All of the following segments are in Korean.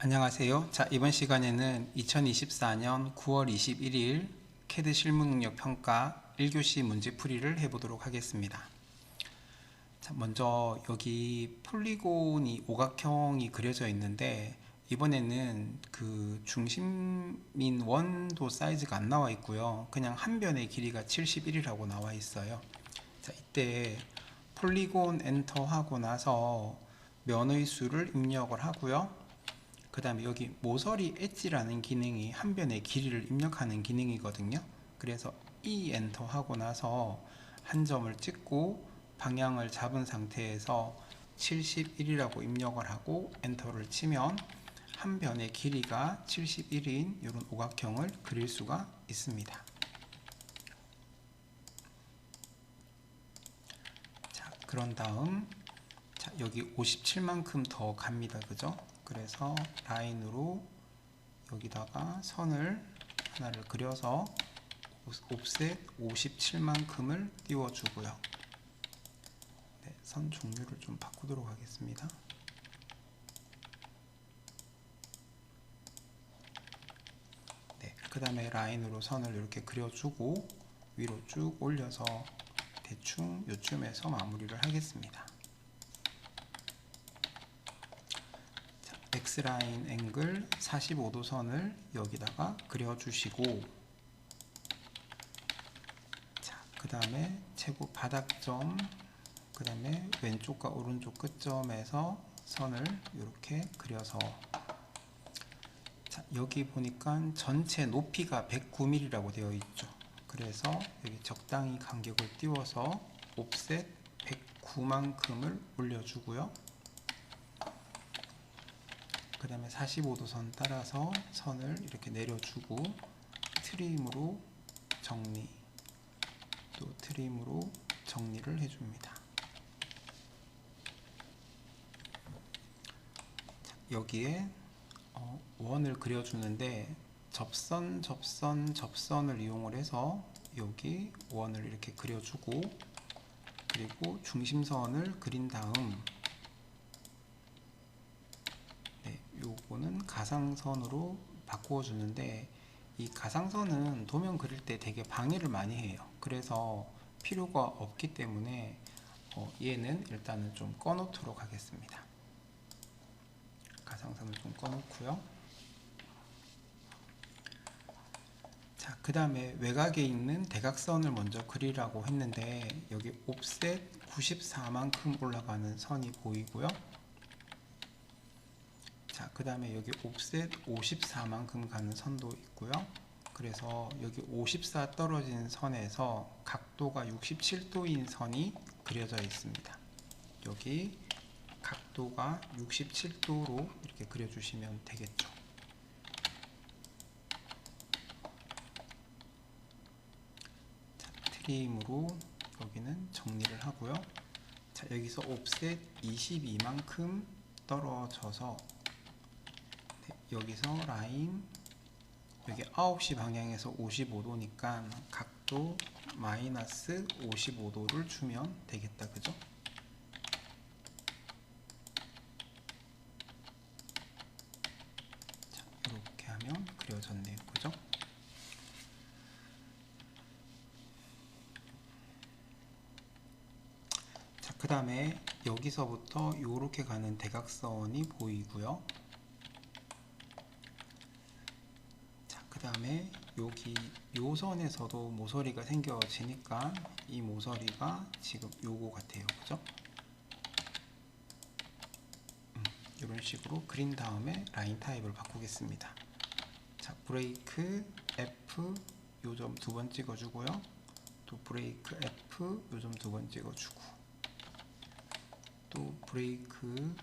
안녕하세요. 자, 이번 시간에는 2024년 9월 21일 캐드 실무능력 평가 1교시 문제풀이를 해보도록 하겠습니다. 자, 먼저 여기 폴리곤이 오각형이 그려져 있는데 이번에는 그 중심인 원도 사이즈가 안 나와 있고요. 그냥 한 변의 길이가 71이라고 나와 있어요. 자, 이때 폴리곤 엔터 하고 나서 면의 수를 입력을 하고요. 그 다음에 여기 모서리 엣지라는 기능이 한 변의 길이를 입력하는 기능이거든요. 그래서 이 엔터 하고 나서 한 점을 찍고 방향을 잡은 상태에서 71이라고 입력을 하고 엔터를 치면 한 변의 길이가 71인 이런 오각형을 그릴 수가 있습니다. 자, 그런 다음 자, 여기 57만큼 더 갑니다. 그죠? 그래서 라인으로 여기다가 선을 하나를 그려서 옵셋 57만큼을 띄워주고요. 네, 선 종류를 좀 바꾸도록 하겠습니다. 네, 그 다음에 라인으로 선을 이렇게 그려주고 위로 쭉 올려서 대충 요쯤에서 마무리를 하겠습니다. X라인 앵글 45도 선을 여기다가 그려주시고 자, 그 다음에 최고 바닥점 그 다음에 왼쪽과 오른쪽 끝점에서 선을 이렇게 그려서 자, 여기 보니까 전체 높이가 109mm라고 되어 있죠. 그래서 여기 적당히 간격을 띄워서 옵셋 109만큼을 올려주고요 그 다음에 45도 선 따라서 선을 이렇게 내려주고 트림으로 정리 또 트림으로 정리를 해줍니다. 자, 여기에 어, 원을 그려주는데 접선 접선 접선을 이용을 해서 여기 원을 이렇게 그려주고 그리고 중심선을 그린 다음 네, 요거는 가상선으로 바꾸어 주는데 이 가상선은 도면 그릴 때 되게 방해를 많이 해요. 그래서 필요가 없기 때문에 어, 얘는 일단은 좀 꺼놓도록 하겠습니다. 가상선을 좀 꺼놓고요. 자, 그 다음에 외곽에 있는 대각선을 먼저 그리라고 했는데 여기 옵셋 94만큼 올라가는 선이 보이고요. 자, 그 다음에 여기 옵셋 54만큼 가는 선도 있고요. 그래서 여기 54 떨어진 선에서 각도가 67도인 선이 그려져 있습니다. 여기 각도가 67도로 이렇게 그려주시면 되겠죠. 자, 트림으로 여기는 정리를 하고요. 자, 여기서 옵셋 22만큼 떨어져서 여기서 라인 여기 9시 방향에서 55도니까 각도 마이너스 55도를 주면 되겠다 그죠? 자, 이렇게 하면 그려졌네요 그죠? 자, 그 다음에 여기서부터 이렇게 가는 대각선이 보이고요. 그 다음에 여기 요 선에서도 모서리가 생겨지니까 이 모서리가 지금 요거 같아요. 그죠? 음, 이런 식으로 그린 다음에 라인 타입을 바꾸겠습니다. 자 브레이크 F 요점 두 번 찍어주고요. 또 브레이크 F 요점 두 번 찍어주고 또 브레이크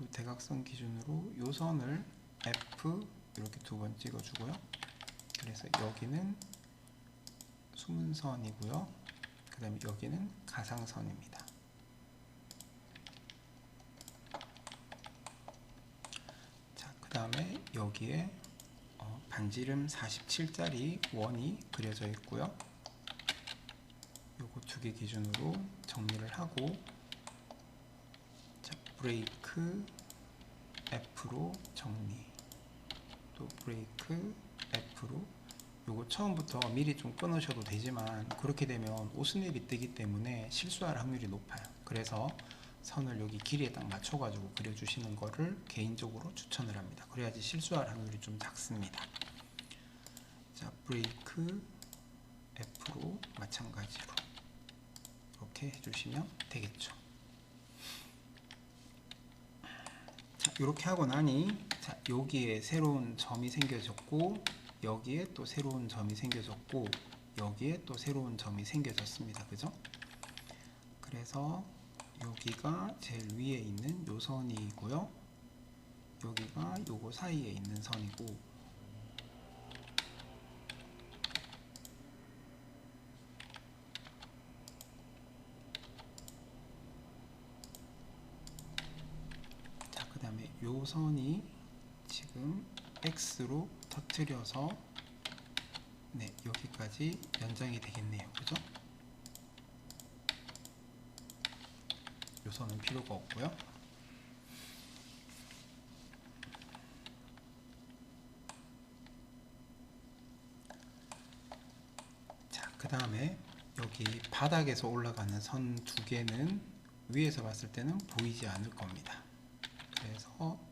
요 대각선 기준으로 요 선을 F 이렇게 두 번 찍어주고요. 그래서 여기는 수문선이고요. 그 다음에 여기는 가상선입니다. 자, 그 다음에 여기에 어, 반지름 47짜리 원이 그려져 있고요. 요거 두 개 기준으로 정리를 하고 자, 브레이크 F로 정리 또 브레이크 F로. 요거 처음부터 미리 좀 끊으셔도 되지만 그렇게 되면 오스냅이 뜨기 때문에 실수할 확률이 높아요. 그래서 선을 여기 길이에 딱 맞춰 가지고 그려주시는 거를 개인적으로 추천을 합니다. 그래야지 실수할 확률이 좀 작습니다. 자 브레이크 F로 마찬가지로 이렇게 해주시면 되겠죠. 자 이렇게 하고 나니 자 여기에 새로운 점이 생겨졌고 여기에 또 새로운 점이 생겨졌고 여기에 또 새로운 점이 생겨졌습니다. 그죠? 그래서 여기가 제일 위에 있는 요 선이고요. 여기가 요거 사이에 있는 선이고 요 선이 지금 X로 터트려서 네, 여기까지 연장이 되겠네요. 그죠? 요 선은 필요가 없고요. 자, 그 다음에 여기 바닥에서 올라가는 선 두 개는 위에서 봤을 때는 보이지 않을 겁니다. 그래서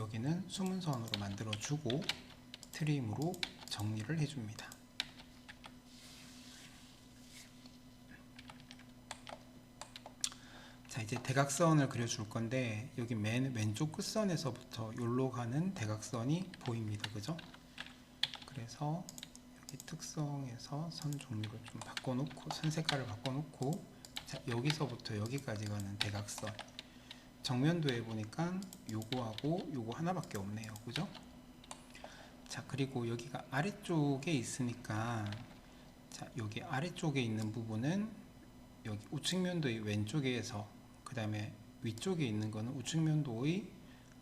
여기는 숨은 선으로 만들어 주고 트림으로 정리를 해줍니다. 자 이제 대각선을 그려줄 건데 여기 맨 왼쪽 끝선에서부터 여기로 가는 대각선이 보입니다. 그죠? 그래서 여기 특성에서 선 종류를 좀 바꿔놓고 선 색깔을 바꿔놓고 자 여기서부터 여기까지 가는 대각선 정면도에 보니까 요거하고 요거 하나밖에 없네요. 그죠? 자, 그리고 여기가 아래쪽에 있으니까 자, 여기 아래쪽에 있는 부분은 여기 우측 면도의 왼쪽에서 그 다음에 위쪽에 있는 거는 우측 면도의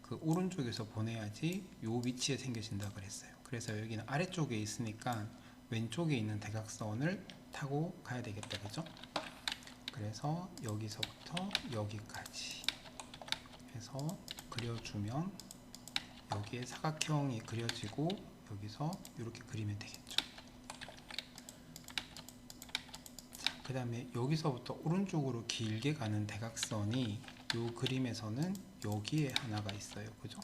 그 오른쪽에서 보내야지 요 위치에 생겨진다 그랬어요. 그래서 여기는 아래쪽에 있으니까 왼쪽에 있는 대각선을 타고 가야 되겠다. 그죠? 그래서 여기서부터 여기까지 해서 그려주면 여기에 사각형이 그려지고 여기서 이렇게 그리면 되겠죠. 그 다음에 여기서부터 오른쪽으로 길게 가는 대각선이 이 그림에서는 여기에 하나가 있어요. 그죠?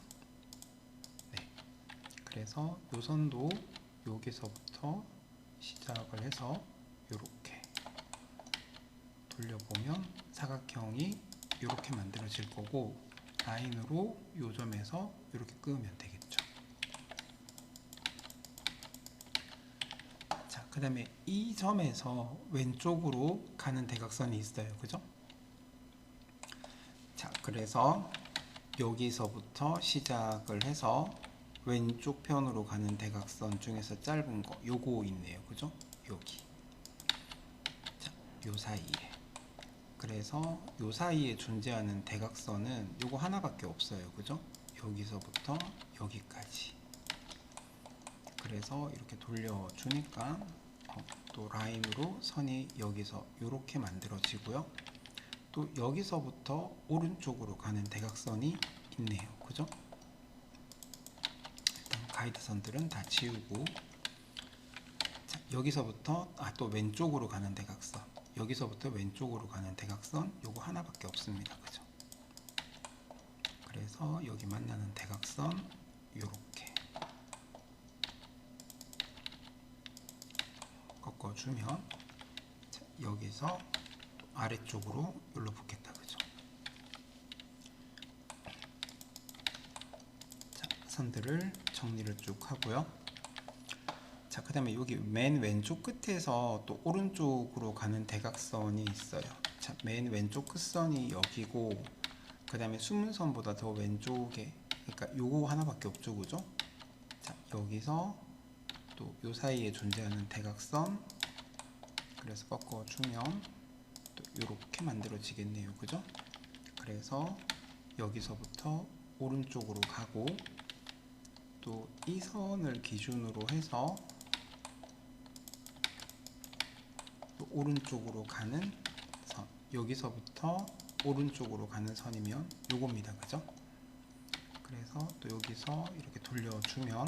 네. 그래서 요 선도 여기서부터 시작을 해서 이렇게 돌려보면 사각형이 이렇게 만들어질 거고 라인으로 요 점에서 이렇게 끄면 되겠죠. 자, 그 다음에 이 점에서 왼쪽으로 가는 대각선이 있어요. 그죠? 자, 그래서 여기서부터 시작을 해서 왼쪽 편으로 가는 대각선 중에서 짧은 거 요거 있네요. 그죠? 여기. 자, 요 사이에. 그래서 요 사이에 존재하는 대각선은 요거 하나밖에 없어요. 그죠? 여기서부터 여기까지. 그래서 이렇게 돌려주니까 어, 또 라인으로 선이 여기서 이렇게 만들어지고요. 또 여기서부터 오른쪽으로 가는 대각선이 있네요. 그죠? 일단 가이드선들은 다 지우고 자, 여기서부터 아, 또 왼쪽으로 가는 대각선 여기서부터 왼쪽으로 가는 대각선 요거 하나밖에 없습니다. 그죠? 그래서 여기 만나는 대각선 요렇게 꺾어주면 자, 여기서 또 아래쪽으로 여기로 붙겠다. 그죠? 자, 선들을 정리를 쭉 하고요. 자, 그 다음에 여기 맨 왼쪽 끝에서 또 오른쪽으로 가는 대각선이 있어요. 자, 맨 왼쪽 끝선이 여기고, 그 다음에 숨은 선보다 더 왼쪽에, 그러니까 요거 하나밖에 없죠, 그죠? 자, 여기서 또 요 사이에 존재하는 대각선, 그래서 꺾어주면 또 요렇게 만들어지겠네요, 그죠? 그래서 여기서부터 오른쪽으로 가고, 또 이 선을 기준으로 해서 또 오른쪽으로 가는 선 여기서부터 오른쪽으로 가는 선이면 요겁니다 그죠 그래서 또 여기서 이렇게 돌려주면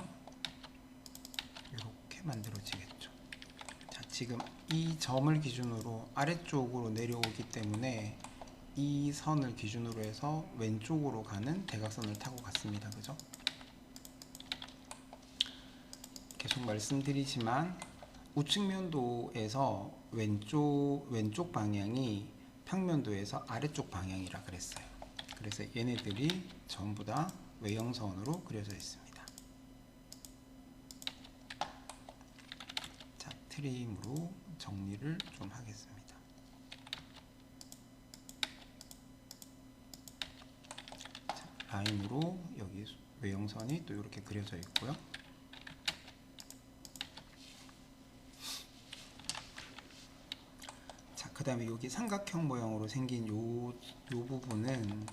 이렇게 만들어지겠죠. 자, 지금 이 점을 기준으로 아래쪽으로 내려오기 때문에 이 선을 기준으로 해서 왼쪽으로 가는 대각선을 타고 갔습니다. 그죠? 계속 말씀드리지만 우측 면도에서 왼쪽 왼쪽 방향이 평면도에서 아래쪽 방향이라 그랬어요. 그래서 얘네들이 전부 다 외형선으로 그려져 있습니다. 자, 트림으로 정리를 좀 하겠습니다. 자, 라인으로 여기 외형선이 또 이렇게 그려져 있고요. 자, 그 다음에 여기 삼각형 모양으로 생긴 요, 요 부분은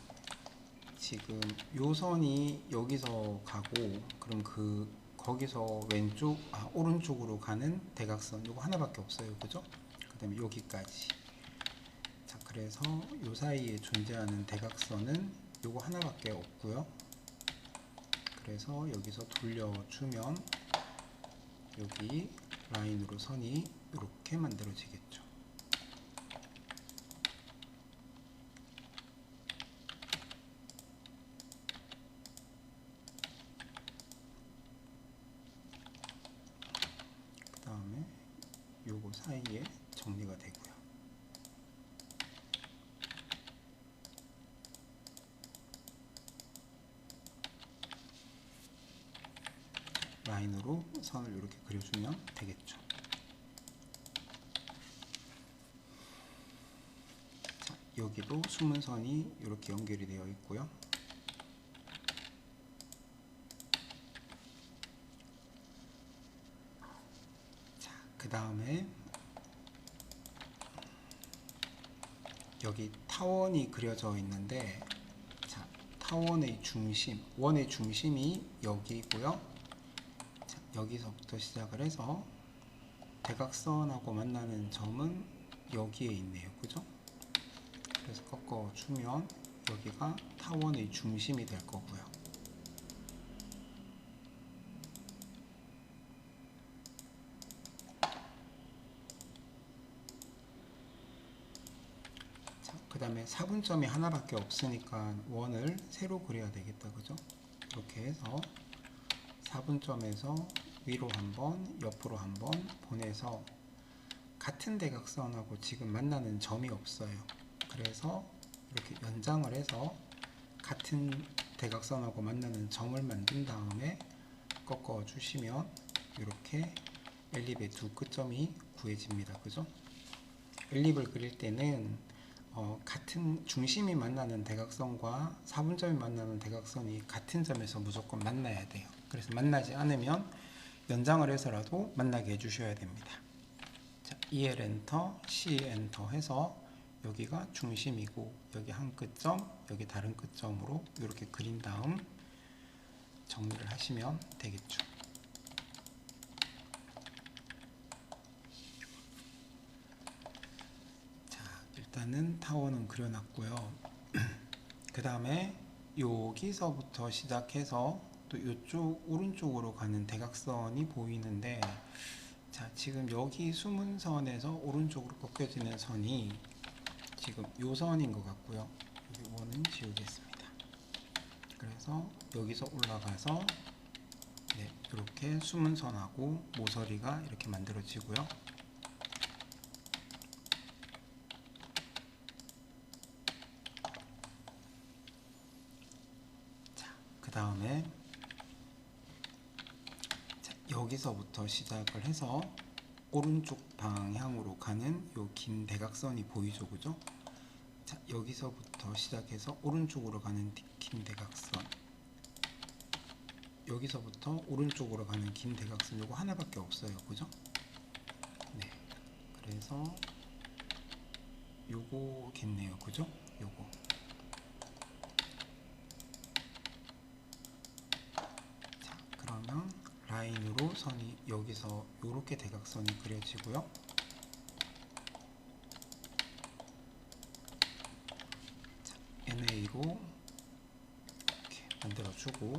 지금 요 선이 여기서 가고 그럼 그 거기서 왼쪽 아 오른쪽으로 가는 대각선 요거 하나밖에 없어요. 그죠? 그 다음에 여기까지. 자 그래서 요 사이에 존재하는 대각선은 요거 하나밖에 없고요. 그래서 여기서 돌려주면 여기 라인으로 선이 이렇게 만들어지겠죠 그 다음에 요거 사이에 정리가 되고요. 라인으로 선을 이렇게 그려주면 되겠죠. 자, 여기도 숨은 선이 이렇게 연결이 되어 있고요. 자, 그 다음에 여기 타원이 그려져 있는데 자, 타원의 중심, 원의 중심이 여기고요. 자, 여기서부터 시작을 해서 대각선하고 만나는 점은 여기에 있네요. 그죠? 그래서 꺾어 주면 여기가 타원의 중심이 될 거고요. 자, 그 다음에 사분점이 하나밖에 없으니까 원을 새로 그려야 되겠다. 그죠? 이렇게 해서 사분점에서 위로 한번, 옆으로 한번 보내서 같은 대각선하고 지금 만나는 점이 없어요. 그래서 이렇게 연장을 해서 같은 대각선하고 만나는 점을 만든 다음에 꺾어 주시면 이렇게 엘립의 두 끝점이 구해집니다. 그죠? 엘립을 그릴 때는 어, 같은 중심이 만나는 대각선과 사분점이 만나는 대각선이 같은 점에서 무조건 만나야 돼요. 그래서 만나지 않으면 연장을 해서라도 만나게 해주셔야 됩니다. 자, EL 엔터, C 엔터 해서 여기가 중심이고 여기 한 끝점, 여기 다른 끝점으로 이렇게 그린 다음 정리를 하시면 되겠죠. 자, 일단은 타원은 그려놨고요. 그 다음에 여기서부터 시작해서 또 이쪽 오른쪽으로 가는 대각선이 보이는데 자 지금 여기 숨은 선에서 오른쪽으로 꺾여지는 선이 지금 요 선인 것 같고요. 원은 지우겠습니다. 그래서 여기서 올라가서 네, 이렇게 숨은 선하고 모서리가 이렇게 만들어지고요. 그 다음에 여기서부터 시작을 해서 오른쪽 방향으로 가는 요 긴 대각선이 보이죠, 그죠? 자, 여기서부터 시작해서 오른쪽으로 가는 디- 긴 대각선. 여기서부터 오른쪽으로 가는 긴 대각선 요거 하나밖에 없어요, 그죠? 네. 그래서 요거겠네요, 그죠? 요거. 자, 그러면 라인으로 선이 여기서 이렇게 대각선이 그려지고요. 자, NA로 이렇게 만들어주고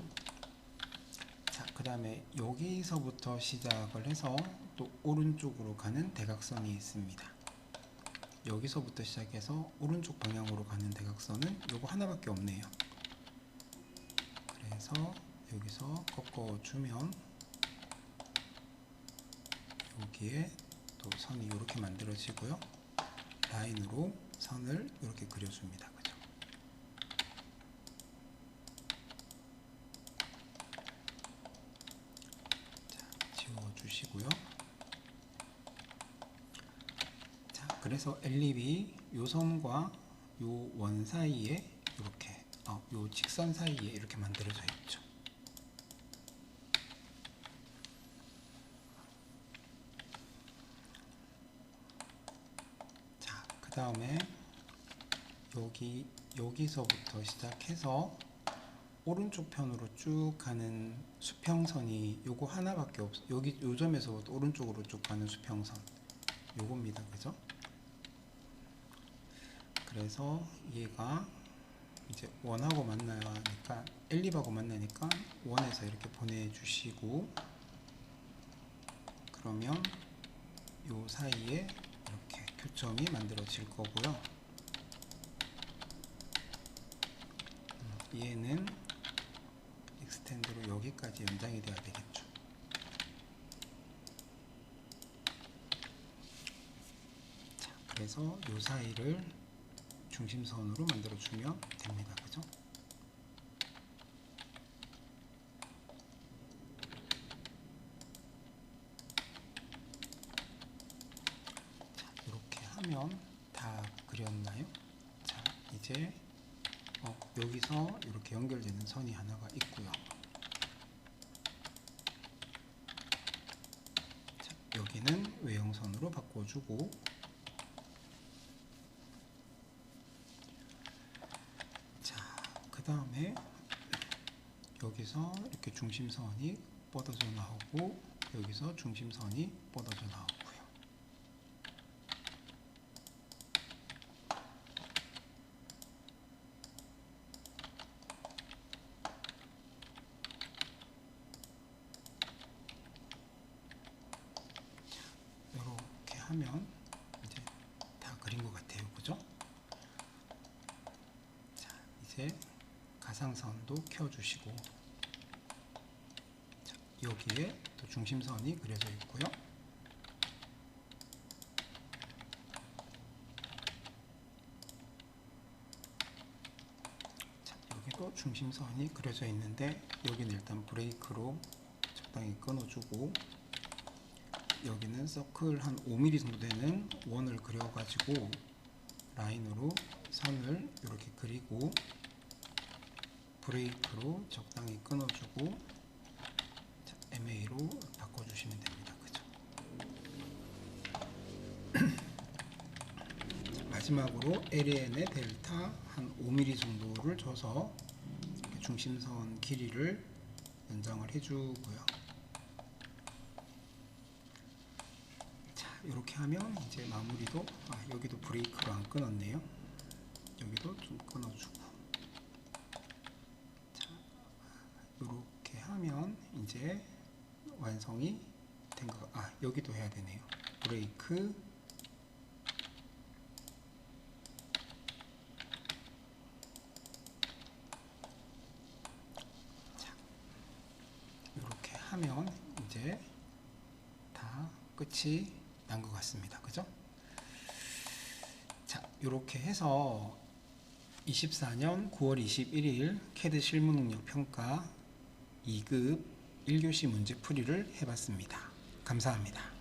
자, 그 다음에 여기서부터 시작을 해서 또 오른쪽으로 가는 대각선이 있습니다. 여기서부터 시작해서 오른쪽 방향으로 가는 대각선은 요거 하나밖에 없네요. 그래서 여기서 꺾어주면 여기에 또 선이 이렇게 만들어지고요. 라인으로 선을 이렇게 그려줍니다. 그죠? 자, 지워주시고요. 자, 그래서 엘립이 요 선과 요 원 사이에 이렇게, 어, 요 직선 사이에 이렇게 만들어져 있죠. 자, 그 다음에 여기 여기서부터 시작해서 오른쪽 편으로 쭉 가는 수평선이 요거 하나밖에 없어. 여기 요 점에서부터 오른쪽으로 쭉 가는 수평선 요겁니다. 그죠? 그래서 얘가 이제 원하고 만나야 하니까 엘립하고 만나니까 원에서 이렇게 보내주시고 그러면 요 사이에 교점이 만들어질 거고요. 음, 얘는 익스텐드로 여기까지 연장이 돼야 되겠죠. 자, 그래서 요 사이를 중심선으로 만들어 주면 됩니다. 그죠? 자, 이렇게 하면 다 그렸나요? 자, 이제 어, 여기서 이렇게 연결되는 선이 하나가 있고요. 자, 여기는 외형선으로 바꿔주고 자, 그 다음에 여기서 이렇게 중심선이 뻗어져 나오고 여기서 중심선이 뻗어져 나오고요. 이렇게 하면 이제 다 그린 것 같아요. 그죠? 자, 이제 가상선도 켜주시고 자, 여기에 또 중심선이 그려져 있고요. 자, 여기도 중심선이 그려져 있는데 여기는 일단 브레이크로 적당히 끊어주고 여기는 서클 한 5mm 정도 되는 원을 그려가지고 라인으로 선을 이렇게 그리고 브레이크로 적당히 끊어주고 자, MA로 바꿔주시면 됩니다. 그죠? 자, 마지막으로 LN의 델타 한 5mm 정도를 줘서 중심선 길이를 연장을 해주고요. 자, 이렇게 하면 이제 마무리도 아, 여기도 브레이크로 안 끊었네요. 여기도 좀 끊어주고. 자, 이렇게 하면 이제 완성이 된 거. 아, 여기도 해야 되네요. 브레이크. 자, 이렇게 하면 이제 다 끝이 난 것 같습니다. 그죠? 자, 이렇게 해서 24년 9월 21일 캐드 실무 능력 평가 2급 1교시 문제 풀이를 해봤습니다. 감사합니다.